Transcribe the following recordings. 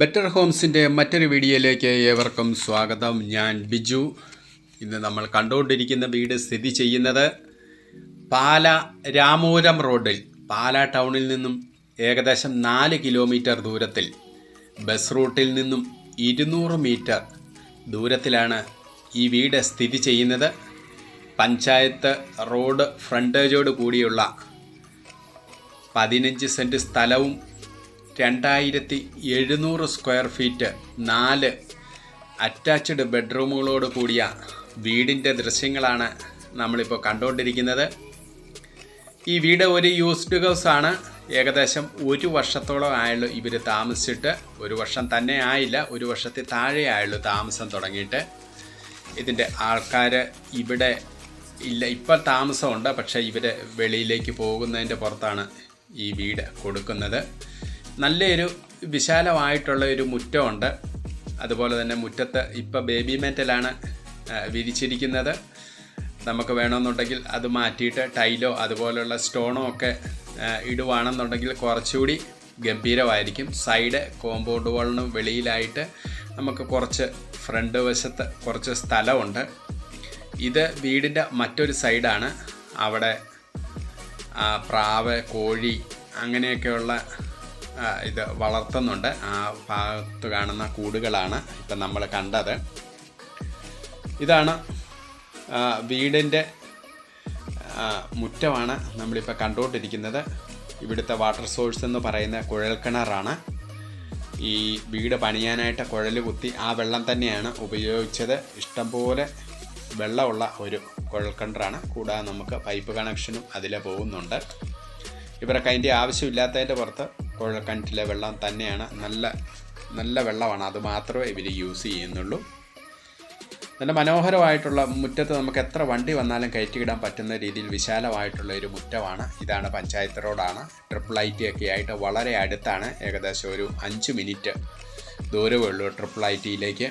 Better ഹോംസിന്റെ മറ്റൊരു വീഡിയോയിലേക്ക് ഏവർക്കും സ്വാഗതം. ഞാൻ ബിജു. ഇന്ന് നമ്മൾ കണ്ടുകൊണ്ടിരിക്കുന്ന വീട് സ്ഥിതി ചെയ്യുന്നത് പാല രാമൂരം റോഡിൽ. പാല ടൗണിൽ നിന്നും ഏകദേശം നാല് കിലോമീറ്റർ ദൂരത്തിൽ. ബസ് റൂട്ടിൽ നിന്നും ഇരുന്നൂറ് മീറ്റർ ദൂരത്തിലാണ് ഈ വീട് സ്ഥിതി ചെയ്യുന്നത്. പഞ്ചായത്ത് റോഡ് ഫ്രണ്ടേജോട് കൂടിയുള്ള പതിനഞ്ച് സെന്റ് സ്ഥലവും രണ്ടായിരത്തി എഴുന്നൂറ് സ്ക്വയർ ഫീറ്റ് നാല് അറ്റാച്ച്ഡ് ബെഡ്റൂമുകളോട് കൂടിയ വീടിന്റെ ദൃശ്യങ്ങളാണ് നമ്മളിപ്പോൾ കണ്ടുകൊണ്ടിരിക്കുന്നത് ഈ വീട് ഒരു യൂസ്ഡ് ഹൗസ് ആണ്. ഏകദേശം ഒരു വർഷത്തോളം ആയുള്ളൂ ഇവർ താമസിച്ചിട്ട്. ഒരു വർഷം തന്നെ ആയില്ല ഒരു വർഷത്തിൽ താഴെ ആയുള്ളൂ താമസം തുടങ്ങിയിട്ട്. ഇതിന്റെ ആൾക്കാർ ഇവിടെ ഇല്ല ഇപ്പം താമസമുണ്ട് പക്ഷേ ഇവർ വെളിയിലേക്ക് പോകുന്നതിന്റെ പുറത്താണ് ഈ വീട് കൊടുക്കുന്നത്. നല്ലൊരു വിശാലമായിട്ടുള്ള ഒരു മുറ്റമുണ്ട്. അതുപോലെ തന്നെ മുറ്റത്ത് ഇപ്പോൾ ബേബി മെറ്റലാണ് വിരിച്ചിരിക്കുന്നത്. നമുക്ക് വേണമെന്നുണ്ടെങ്കിൽ അത് മാറ്റിയിട്ട് ടൈലോ അതുപോലെയുള്ള സ്റ്റോണോ ഒക്കെ ഇടുവാണെന്നുണ്ടെങ്കിൽ കുറച്ചുകൂടി ഗംഭീരമായിരിക്കും. സൈഡ് കോമ്പൗണ്ട് വാളിന് വെളിയിലായിട്ട് നമുക്ക് കുറച്ച് ഫ്രണ്ട് വശത്ത് കുറച്ച് സ്ഥലമുണ്ട്. ഇത് വീടിന്റെ മറ്റൊരു സൈഡാണ് അവിടെ പ്രാവ് കോഴി അങ്ങനെയൊക്കെയുള്ള ഇത് വളർത്തുന്നുണ്ട്. ആ ഭാഗത്ത് കാണുന്ന കൂടുകളാണ് ഇപ്പം നമ്മൾ കണ്ടത്. ഇതാണ് വീടിന്റെ മുറ്റമാണ് നമ്മളിപ്പോൾ കണ്ടുകൊണ്ടിരിക്കുന്നത്. ഇവിടുത്തെ വാട്ടർ സോഴ്സ് എന്ന് പറയുന്ന കുഴൽക്കിണറാണ്. ഈ വീട് പണിയാനായിട്ട് കുഴൽ കുത്തി ആ വെള്ളം തന്നെയാണ് ഉപയോഗിച്ചത്. ഇഷ്ടംപോലെ വെള്ളമുള്ള ഒരു കുഴൽക്കിണറാണ്. കൂടാതെ നമുക്ക് പൈപ്പ് കണക്ഷനും അതിൽ പോകുന്നുണ്ട്. ഇവർക്ക് അതിന്റെ ആവശ്യമില്ലാത്തതിന്റെ പുറത്ത് കുഴൽക്കിണറ്റിലെ വെള്ളം തന്നെയാണ്. നല്ല നല്ല വെള്ളമാണ്. അത് മാത്രമേ ഇവർ യൂസ് ചെയ്യുന്നുള്ളൂ. നല്ല മനോഹരമായിട്ടുള്ള മുറ്റത്ത് നമുക്ക് എത്ര വണ്ടി വന്നാലും കയറ്റിയിടാൻ പറ്റുന്ന രീതിയിൽ വിശാലമായിട്ടുള്ള ഒരു മുറ്റമാണ്. ഇതാണ് പഞ്ചായത്ത് റോഡാണ്. ട്രിപ്പിൾ ഐ ടി ഒക്കെ ആയിട്ട് വളരെ അടുത്താണ്. ഏകദേശം ഒരു അഞ്ച് മിനിറ്റ് ദൂരമേ ഉള്ളൂ ട്രിപ്പിൾ ഐ ടിയിലേക്ക്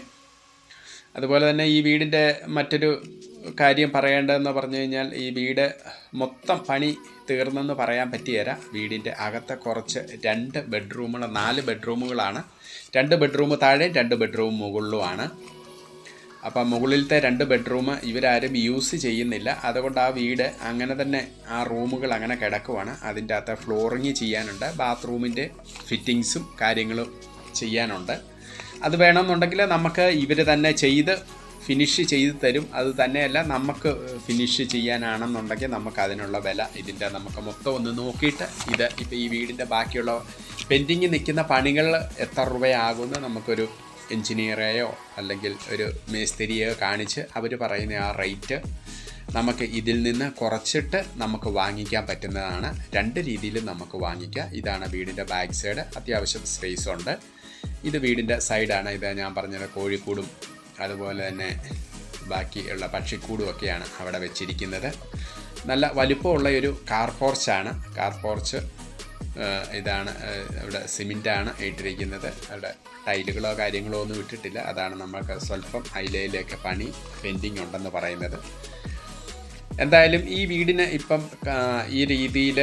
അതുപോലെ തന്നെ ഈ വീടിന്റെ മറ്റൊരു കാര്യം പറയേണ്ടതെന്ന് പറഞ്ഞു കഴിഞ്ഞാൽ ഈ വീട് മൊത്തം പണി തീർന്നെന്ന് പറയാൻ പറ്റിയല്ല വീടിന്റെ അകത്തെ കുറച്ച് രണ്ട് ബെഡ്റൂമുകൾ നാല് ബെഡ്റൂമുകളാണ്. രണ്ട് ബെഡ്റൂം താഴെ രണ്ട് ബെഡ്റൂം മുകളിലുമാണ്. അപ്പം മുകളിലത്തെ രണ്ട് ബെഡ്റൂം ഇവരാരും യൂസ് ചെയ്യുന്നില്ല. അതുകൊണ്ട് ആ വീട് അങ്ങനെ തന്നെ ആ റൂമുകൾ അങ്ങനെ കിടക്കുവാണ്. അതിന്റെ അകത്ത് ഫ്ലോറിങ് ചെയ്യാനുണ്ട് ബാത്റൂമിന്റെ ഫിറ്റിങ്സും കാര്യങ്ങളും ചെയ്യാനുണ്ട്. അത് വേണമെന്നുണ്ടെങ്കിൽ നമുക്ക് ഇവർ തന്നെ ചെയ്ത് ഫിനിഷ് ചെയ്ത് തരും. അത് തന്നെയല്ല നമുക്ക് ഫിനിഷ് ചെയ്യാനാണെന്നുണ്ടെങ്കിൽ നമുക്ക് അതിനുള്ള വില ഇതിന്റെ നമുക്ക് മൊത്തം ഒന്ന് നോക്കിയിട്ട് ഇത് ഇപ്പോൾ ഈ വീടിന്റെ ബാക്കിയുള്ള പെൻഡിങ് നിൽക്കുന്ന പണികൾ എത്ര രൂപയാകുമെന്ന് നമുക്കൊരു എൻജിനീയറെയോ അല്ലെങ്കിൽ ഒരു മേസ്തിരിയോ കാണിച്ച് അവർ പറയുന്ന ആ റേറ്റ് നമുക്ക് ഇതിൽ നിന്ന് കുറച്ചിട്ട് നമുക്ക് വാങ്ങിക്കാൻ പറ്റുന്നതാണ്. രണ്ട് രീതിയിലും നമുക്ക് വാങ്ങിക്കാം. ഇതാണ് വീടിന്റെ ബാക്ക് സൈഡ്. അത്യാവശ്യം സ്പേസ് ഉണ്ട് ഇത് വീടിന്റെ സൈഡാണ്. ഇത് ഞാൻ പറഞ്ഞത് കോഴിക്കൂടും അതുപോലെ തന്നെ ബാക്കിയുള്ള പക്ഷിക്കൂടും ഒക്കെയാണ് അവിടെ വെച്ചിരിക്കുന്നത്. നല്ല വലിപ്പമുള്ള ഒരു കാർ പോർച്ചാണ് കാർ പോർച്ച് ഇതാണ് ഇവിടെ സിമെന്റാണ് ഇട്ടിരിക്കുന്നത്. അവിടെ ടൈലുകളോ കാര്യങ്ങളോ ഒന്നും ഇട്ടിട്ടില്ല. അതാണ് നമ്മൾക്ക് സ്വല്പം ഐലയിലൊക്കെ പണി പെൻഡിങ് ഉണ്ടെന്ന് പറയുന്നത്. എന്തായാലും ഈ വീടിന് ഇപ്പം ഈ രീതിയിൽ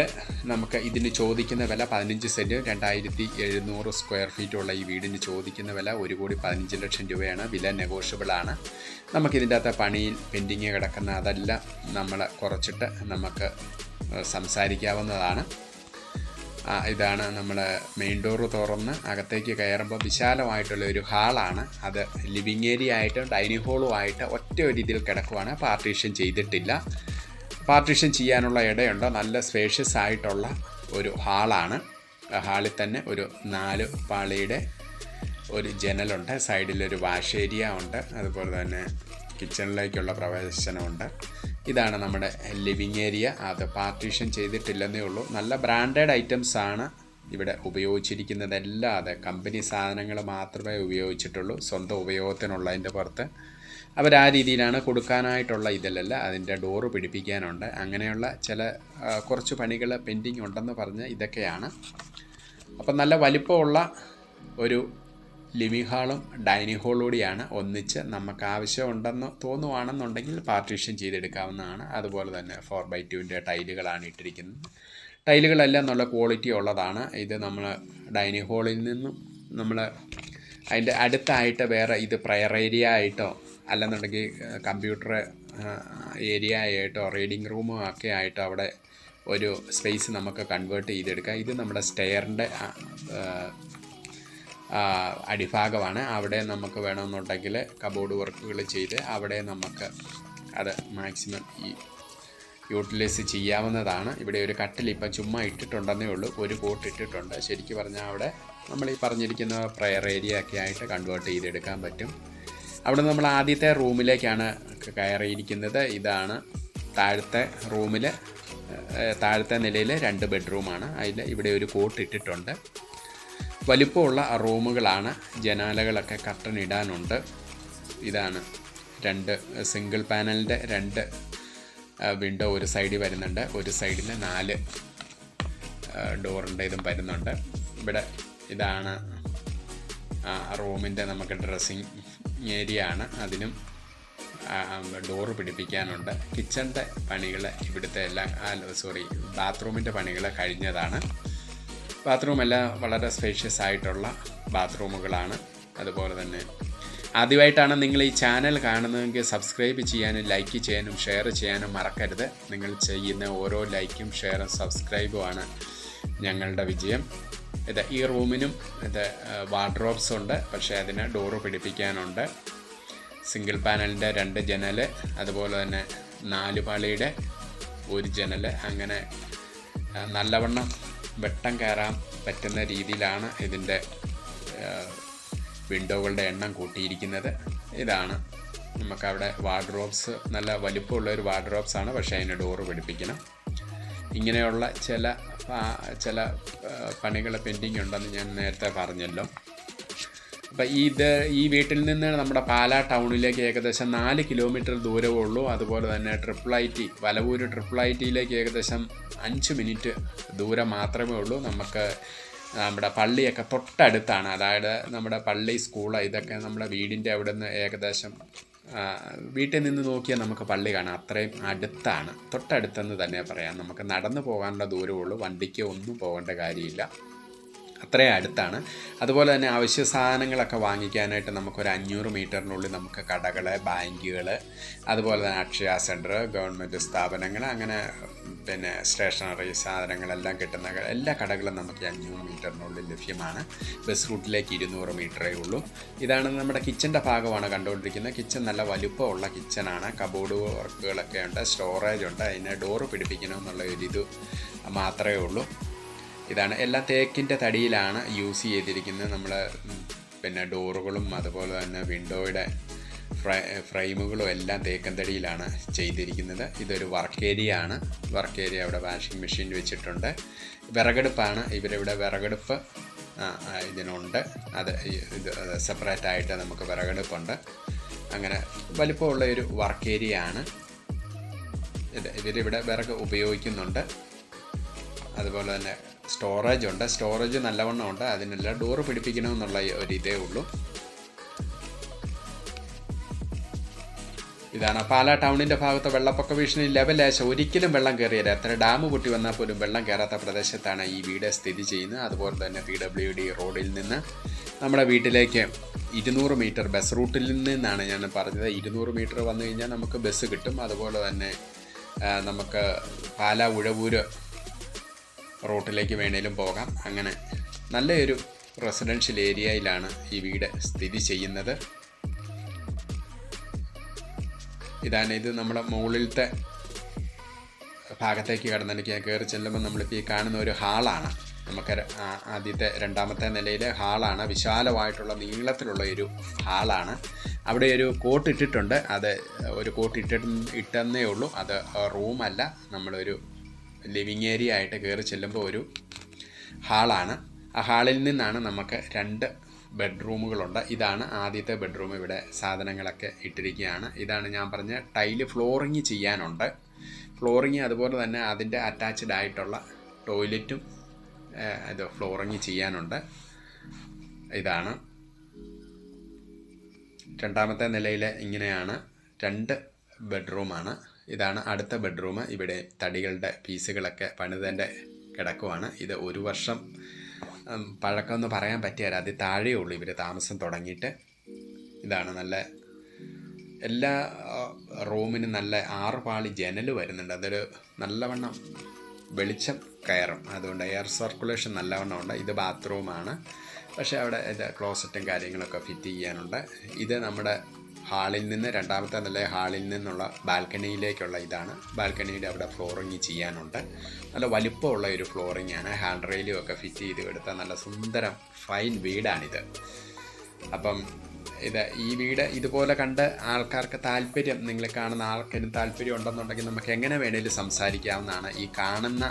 നമുക്ക് ഇതിന് ചോദിക്കുന്ന വില പതിനഞ്ച് സെന്റ് രണ്ടായിരത്തി എഴുന്നൂറ് സ്ക്വയർ ഫീറ്റുള്ള ഈ വീടിന് ചോദിക്കുന്ന വില ഒരു കോടി പതിനഞ്ച് ലക്ഷം രൂപയാണ്. വില നെഗോഷ്യബിളാണ് നമുക്കിതിന്റെ അകത്ത് പണിയിൽ പെൻഡിങ് കിടക്കുന്ന അതെല്ലാം നമ്മൾ കുറച്ചിട്ട് നമുക്ക് സംസാരിക്കാവുന്നതാണ്. ഇതാണ് നമ്മൾ മെയിൻ ഡോർ തുറന്ന് അകത്തേക്ക് കയറുമ്പോൾ വിശാലമായിട്ടുള്ള ഒരു ഹാളാണ് അത് ലിവിങ് ഏരിയ ആയിട്ടും ഡൈനിങ് ഹോളും ആയിട്ട് ഒറ്റ ഒരു രീതിയിൽ കിടക്കുവാണ്. പാർട്ടീഷൻ ചെയ്തിട്ടില്ല. പാർട്ടീഷൻ ചെയ്യാനുള്ള ഇടയുണ്ട്? നല്ല സ്പേഷ്യസ് ആയിട്ടുള്ള ഒരു ഹാളാണ് ഹാളിൽ തന്നെ ഒരു നാല് പാളിയുടെ ഒരു ജനലുണ്ട്. സൈഡിലൊരു വാഷ് ഏരിയ ഉണ്ട്. അതുപോലെ തന്നെ കിച്ചണിലേക്കുള്ള പ്രവേശനമുണ്ട്. ഇതാണ് നമ്മുടെ ലിവിങ് ഏരിയ. അത് പാർട്ടീഷൻ ചെയ്തിട്ടില്ലെന്നേ ഉള്ളൂ. നല്ല ബ്രാൻഡഡ് ഐറ്റംസ് ആണ് ഇവിടെ ഉപയോഗിച്ചിരിക്കുന്നതല്ലാതെ കമ്പനി സാധനങ്ങൾ മാത്രമേ ഉപയോഗിച്ചിട്ടുള്ളൂ. സ്വന്തം ഉപയോഗത്തിനുള്ളതിന്റെ പുറത്ത്. അവർ ആ രീതിയിലാണ് കൊടുക്കാനായിട്ടുള്ള ഇതിലല്ല അതിന്റെ ഡോറ് പിടിപ്പിക്കാനുണ്ട്. അങ്ങനെയുള്ള ചില കുറച്ച് പണികൾ പെൻഡിങ് ഉണ്ടെന്ന് പറഞ്ഞ് ഇതൊക്കെയാണ്. അപ്പം നല്ല വലിപ്പമുള്ള ഒരു ലിവിങ് ഹാളും ഡൈനിങ് ഹോളൂടെയാണ് ഒന്നിച്ച് നമുക്ക് ആവശ്യമുണ്ടെന്ന് തോന്നുവാണെന്നുണ്ടെങ്കിൽ പാർട്ടീഷൻ ചെയ്തെടുക്കാവുന്നതാണ്. അതുപോലെ തന്നെ ഫോർ ബൈ ടുവിന്റെ ടൈലുകളാണ് ഇട്ടിരിക്കുന്നത്. ടൈലുകളെല്ലാം നല്ല ക്വാളിറ്റി ഉള്ളതാണ്. ഇത് നമ്മൾ ഡൈനിങ് ഹാളിൽ നിന്നും നമ്മൾ അതിന്റെ അടുത്തായിട്ട് വേറെ ഇത് പ്രയർ ഏരിയ ആയിട്ടോ അല്ലെന്നുണ്ടെങ്കിൽ കമ്പ്യൂട്ടർ ഏരിയ ആയിട്ടോ റീഡിങ് റൂമോ ഒക്കെ ആയിട്ടോ അവിടെ ഒരു സ്പേസ് നമുക്ക് കൺവേർട്ട് ചെയ്തെടുക്കാം. ഇത് നമ്മുടെ സ്റ്റെയറിന്റെ അടിഭാഗമാണ്. അവിടെ നമുക്ക് വേണമെന്നുണ്ടെങ്കിൽ കബോർഡ് വർക്കുകൾ ചെയ്ത് അവിടെ നമുക്ക് അത് മാക്സിമം ഈ യൂട്ടിലൈസ് ചെയ്യാവുന്നതാണ്. ഇവിടെ ഒരു കട്ടിൽ ഇപ്പം ചുമ്മാ ഇട്ടിട്ടുണ്ടെന്നേ ഉള്ളൂ. ഒരു കോട്ട് ഇട്ടിട്ടുണ്ട്. ശരിക്കും പറഞ്ഞാൽ അവിടെ നമ്മൾ ഈ പറഞ്ഞിരിക്കുന്ന പ്രയർ ഏരിയ ഒക്കെ ആയിട്ട് കൺവേർട്ട് ചെയ്തെടുക്കാൻ പറ്റും. അവിടെ നമ്മൾ ആദ്യത്തെ റൂമിലേക്കാണ് കയറിയിരിക്കുന്നത്. ഇതാണ് താഴത്തെ റൂമിൽ താഴത്തെ നിലയിൽ രണ്ട് ബെഡ്റൂമാണ് അതിൽ ഇവിടെ ഒരു കോട്ട് ഇട്ടിട്ടുണ്ട്. വലിപ്പമുള്ള റൂമുകളാണ് ജനാലകളൊക്കെ കർട്ടൻ ഇടാനുണ്ട് ഇതാണ് രണ്ട് സിംഗിൾ പാനലിന്റെ രണ്ട് വിൻഡോ ഒരു സൈഡിൽ വരുന്നുണ്ട് ഒരു സൈഡിൽ നാല് ഡോറിന്റെ ഇതും വരുന്നുണ്ട്. ഇവിടെ ഇതാണ് റൂമിന്റെ നമുക്ക് ഡ്രസ്സിങ് ഏരിയ ആണ് അതിനും ഡോറ് പിടിപ്പിക്കാനുണ്ട്. കിച്ചണിന്റെ പണികൾ ഇവിടുത്തെ എല്ലാം സോറി ബാത്റൂമിന്റെ പണികൾ കഴിഞ്ഞതാണ്. ബാത്റൂം എല്ലാം വളരെ സ്പേഷ്യസ് ആയിട്ടുള്ള ബാത്റൂമുകളാണ്. അതുപോലെ തന്നെ ആദ്യമായിട്ടാണ് നിങ്ങൾ ഈ ചാനൽ കാണുന്നതെങ്കിൽ സബ്സ്ക്രൈബ് ചെയ്യാനും ലൈക്ക് ചെയ്യാനും ഷെയർ ചെയ്യാനും മറക്കരുത്. നിങ്ങൾ ചെയ്യുന്ന ഓരോ ലൈക്കും ഷെയറും സബ്സ്ക്രൈബുമാണ് ഞങ്ങളുടെ വിജയം. ഇത് ഈ റൂമിനും ഇത് വാർഡ്രോബ്സ് ഉണ്ട്. പക്ഷേ അതിന് ഡോറ് പിടിപ്പിക്കാനുണ്ട്. സിംഗിൾ പാനലിന്റെ രണ്ട് ജനൽ അതുപോലെ തന്നെ നാല് പാളിയുടെ ഒരു ജനൽ. അങ്ങനെ നല്ലവണ്ണം വെട്ടം കയറാൻ പറ്റുന്ന രീതിയിലാണ് ഇതിന്റെ വിൻഡോകളുടെ എണ്ണം കൂട്ടിയിരിക്കുന്നത്. ഇതാണ് നമുക്കവിടെ വാർഡ്രോബ്സ് നല്ല വലിപ്പമുള്ള ഒരു വാർഡ്രോബ്സ് ആണ്. പക്ഷേ അതിന് ഡോറ് പിടിപ്പിക്കണം. ഇങ്ങനെയുള്ള ചില ചില പണികൾ പെൻഡിങ് ഉണ്ടെന്ന് ഞാൻ നേരത്തെ പറഞ്ഞല്ലോ. അപ്പം ഇത് ഈ വീട്ടിൽ നിന്ന് നമ്മുടെ പാലാ ടൗണിലേക്ക് ഏകദേശം നാല് കിലോമീറ്റർ ദൂരമേ ഉള്ളൂ. അതുപോലെ തന്നെ triple I T Valavoor triple I ടിയിലേക്ക് ഏകദേശം അഞ്ച് മിനിറ്റ് ദൂരം മാത്രമേ ഉള്ളൂ. നമുക്ക് നമ്മുടെ പള്ളിയൊക്കെ തൊട്ടടുത്താണ്. അതായത് നമ്മുടെ പള്ളി സ്കൂൾ ഇതൊക്കെ നമ്മുടെ വീടിന്റെ അവിടെ നിന്ന് ഏകദേശം വീട്ടിൽ നിന്ന് നോക്കിയാൽ നമുക്ക് പള്ളി കാണാം. അത്രയും അടുത്താണ്. തൊട്ടടുത്തെന്ന് തന്നെ പറയാം. നമുക്ക് നടന്നു പോകാനുള്ള ദൂരമുള്ളൂ വണ്ടിക്ക് ഒന്നും പോകേണ്ട കാര്യമില്ല. അത്രയും അടുത്താണ്. അതുപോലെ തന്നെ അവശ്യ സാധനങ്ങളൊക്കെ വാങ്ങിക്കാനായിട്ട് നമുക്കൊരു അഞ്ഞൂറ് മീറ്ററിനുള്ളിൽ നമുക്ക് കടകൾ ബാങ്കുകൾ അതുപോലെ തന്നെ അക്ഷയ സെന്റർ ഗവൺമെന്റ് സ്ഥാപനങ്ങൾ അങ്ങനെ പിന്നെ സ്റ്റേഷനറി സാധനങ്ങളെല്ലാം കിട്ടുന്ന എല്ലാ കടകളും നമുക്ക് അഞ്ഞൂറ് മീറ്ററിനുള്ളിൽ ലഭ്യമാണ്. ബസ് റൂട്ടിലേക്ക് ഇരുന്നൂറ് മീറ്ററേ ഉള്ളൂ. ഇതാണ് നമ്മുടെ കിച്ചന്റെ ഭാഗമാണ് കണ്ടുകൊണ്ടിരിക്കുന്നത്. കിച്ചൺ നല്ല വലുപ്പമുള്ള കിച്ചണാണ് കബോർഡ് വർക്കുകളൊക്കെ ഉണ്ട് സ്റ്റോറേജ് ഉണ്ട്. അതിന് ഡോറ് പിടിപ്പിക്കണമെന്നുള്ള ഒരു ഇത് മാത്രമേ ഉള്ളൂ. ഇതാണ്. എല്ലാ തേക്കിന്റെ തടിയിലാണ് യൂസ് ചെയ്തിരിക്കുന്നത്. നമ്മൾ പിന്നെ ഡോറുകളും അതുപോലെ തന്നെ വിൻഡോയുടെ ഫ്രൈ ഫ്രെയിമുകളും എല്ലാം തേക്കൻ തടിയിലാണ് ചെയ്തിരിക്കുന്നത്. ഇതൊരു വർക്ക് ഏരിയ ആണ്. വർക്ക് ഏരിയ അവിടെ വാഷിംഗ് മെഷീൻ വെച്ചിട്ടുണ്ട്. വിറകടുപ്പാണ്. ഇവരിവിടെ വിറകടുപ്പ് ഇതിനുണ്ട്. അത് ഇത് സെപ്പറേറ്റ് ആയിട്ട് നമുക്ക് വിറകടുപ്പുണ്ട്. അങ്ങനെ വലിപ്പമുള്ള ഒരു വർക്ക് ഏരിയ ആണ്. ഇത് ഇവരിവിടെ വിറക് ഉപയോഗിക്കുന്നുണ്ട്. അതുപോലെ തന്നെ സ്റ്റോറേജ് ഉണ്ട്. സ്റ്റോറേജ് നല്ലവണ്ണം ഉണ്ട്. അതിനെല്ലാം ഡോറ് പിടിപ്പിക്കണമെന്നുള്ള ഒരു ഇതേ ഉള്ളൂ. ഇതാണ് പാല ടൗണിന്റെ ഭാഗത്ത് വെള്ളപ്പൊക്ക ഭീഷണി ലെവലേശ ഒരിക്കലും വെള്ളം കയറിയില്ല എത്ര ഡാം പൊട്ടി വന്നാൽ പോലും വെള്ളം കയറാത്ത പ്രദേശത്താണ് ഈ വീട് സ്ഥിതി ചെയ്യുന്നത്. അതുപോലെ തന്നെ പി ഡബ്ല്യു ഡി റോഡിൽ നിന്ന് നമ്മുടെ വീട്ടിലേക്ക് ഇരുന്നൂറ് മീറ്റർ ബസ് റൂട്ടിൽ നിന്നാണ് ഞാൻ പറഞ്ഞത്. ഇരുന്നൂറ് മീറ്റർ വന്നു കഴിഞ്ഞാൽ നമുക്ക് ബസ് കിട്ടും. അതുപോലെ തന്നെ നമുക്ക് പാല ഉഴവൂര് റൂട്ടിലേക്ക് വേണേലും പോകാം. അങ്ങനെ നല്ലൊരു റെസിഡൻഷ്യൽ ഏരിയയിലാണ് ഈ വീട് സ്ഥിതി ചെയ്യുന്നത്. ഇതാണ് ഇത് നമ്മുടെ മുകളിലത്തെ ഭാഗത്തേക്ക് കടന്നെനിക്ക് കയറി ചെല്ലുമ്പോൾ നമ്മളിപ്പോൾ ഈ കാണുന്ന ഒരു ഹാളാണ്. നമുക്ക് ആദ്യത്തെ രണ്ടാമത്തെ നിലയിലെ ഹാളാണ്. വിശാലമായിട്ടുള്ള നീളത്തിലുള്ള ഒരു ഹാളാണ്. അവിടെ ഒരു കോട്ട് ഇട്ടിട്ടുണ്ട് അത് ഒരു കോട്ട് ഇട്ടിട്ട് ഇട്ടെന്നേ ഉള്ളൂ. അത് റൂമല്ല. നമ്മളൊരു ലിവിങ് ഏരിയ ആയിട്ട് കയറി ചെല്ലുമ്പോൾ ഒരു ഹാളാണ്. ആ ഹാളിൽ നിന്നാണ് നമുക്ക് രണ്ട് ബെഡ്റൂമുകളുണ്ട്. ഇതാണ് ആദ്യത്തെ ബെഡ്റൂം. ഇവിടെ സാധനങ്ങളൊക്കെ ഇട്ടിരിക്കുകയാണ്. ഇതാണ് ഞാൻ പറഞ്ഞ ടൈൽ ഫ്ലോറിങ് ചെയ്യാനുണ്ട്. ഫ്ലോറിങ് അതുപോലെ തന്നെ അതിന്റെ അറ്റാച്ച്ഡ് ആയിട്ടുള്ള ടോയ്ലറ്റും ഇത് ഫ്ലോറിങ് ചെയ്യാനുണ്ട്. ഇതാണ്. രണ്ടാമത്തെ നിലയിൽ ഇങ്ങനെയാണ്. രണ്ട് ബെഡ്റൂമാണ്. ഇതാണ് അടുത്ത ബെഡ്റൂം. ഇവിടെ തടികളുടെ പീസുകളൊക്കെ പണിതന്റെ കിടക്കുവാണ്. ഇത് ഒരു വർഷം പഴക്കമെന്ന് പറയാൻ പറ്റിയാൽ അതി താഴേ ഉള്ളൂ ഇവർ താമസം തുടങ്ങിയിട്ട്. ഇതാണ് നല്ല എല്ലാ റൂമിനും നല്ല ആറ് പാളി ജനൽ വരുന്നുണ്ട്. അതൊരു നല്ലവണ്ണം വെളിച്ചം കയറും. അതുകൊണ്ട് എയർ സർക്കുലേഷൻ നല്ലവണ്ണം ഉണ്ട്. ഇത് ബാത്റൂമാണ്. പക്ഷേ അവിടെ ക്ലോസറ്റും കാര്യങ്ങളൊക്കെ ഫിറ്റ് ചെയ്യാനുണ്ട്. ഇത് നമ്മുടെ ഹാളിൽ നിന്ന് രണ്ടാമത്തെ നില ഹാളിൽ നിന്നുള്ള ബാൽക്കണിയിലേക്കുള്ള ഇതാണ്. ബാൽക്കണിയുടെ അവിടെ ഫ്ലോറിങ് ചെയ്യാനുണ്ട്. നല്ല വലിപ്പമുള്ള ഒരു ഫ്ലോറിംഗ് ആണ്. ഹാൻഡ് റെയിലും ഒക്കെ ഫിറ്റ് ചെയ്ത് കൊടുത്ത നല്ല സുന്ദരം ഫൈൻ വീടാണിത്. അപ്പം ഇത് ഈ വീട് ഇതുപോലെ കണ്ട് ആൾക്കാർക്ക് താല്പര്യം നിങ്ങൾ കാണുന്ന ആൾക്കാരും താല്പര്യം ഉണ്ടെന്നുണ്ടെങ്കിൽ നമുക്ക് എങ്ങനെ വേണേലും സംസാരിക്കാവുന്നതാണ്. ഈ കാണുന്ന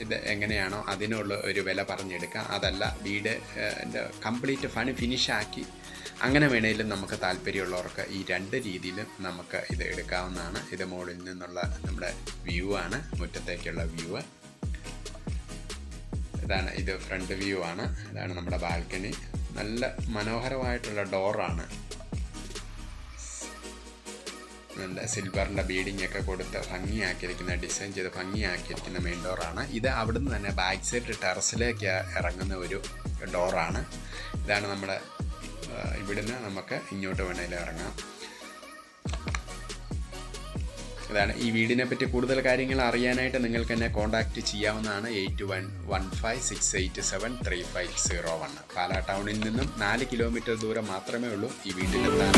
ഇത് എങ്ങനെയാണോ അതിനുള്ള ഒരു വില പറഞ്ഞെടുക്കാം. അതല്ല വീട് കംപ്ലീറ്റ് ഫണി ഫിനിഷാക്കി അങ്ങനെ വേണേലും നമുക്ക് താല്പര്യമുള്ളവർക്ക് ഈ രണ്ട് രീതിയിലും നമുക്ക് ഇത് എടുക്കാവുന്നതാണ്. ഇത് മുകളിൽ നിന്നുള്ള നമ്മുടെ വ്യൂ ആണ്. മുറ്റത്തേക്കുള്ള വ്യൂ ഇതാണ് ഇത് ഫ്രണ്ട് വ്യൂ ആണ്. ഇതാണ് നമ്മുടെ ബാൽക്കണി നല്ല മനോഹരമായിട്ടുള്ള ഡോറാണ് നല്ല സിൽവറിന്റെ ബീഡിംഗ് ഒക്കെ കൊടുത്ത് ഭംഗിയാക്കിയിരിക്കുന്ന ഡിസൈൻ ചെയ്ത് ഭംഗിയാക്കിയിരിക്കുന്ന മെയിൻ ഡോറാണ് ഇത് അവിടുന്ന് തന്നെ ബാക്ക് സൈഡ് ടെറസിലേക്ക് ഇറങ്ങുന്ന ഒരു ഡോറാണ് ഇതാണ് നമ്മുടെ ഇവിടുന്ന് നമുക്ക് ഇങ്ങോട്ട് വേണേലും ഇറങ്ങാം. അതാണ് ഈ വീടിനെ പറ്റി കൂടുതൽ കാര്യങ്ങൾ അറിയാനായിട്ട് നിങ്ങൾക്ക് എന്നെ കോൺടാക്റ്റ് ചെയ്യാവുന്നതാണ് eight one one five six eight seven three five zero one. Pala ടൗണിൽ നിന്നും നാല് കിലോമീറ്റർ ദൂരം മാത്രമേ ഉള്ളൂ ഈ വീട്ടിലെത്താൻ.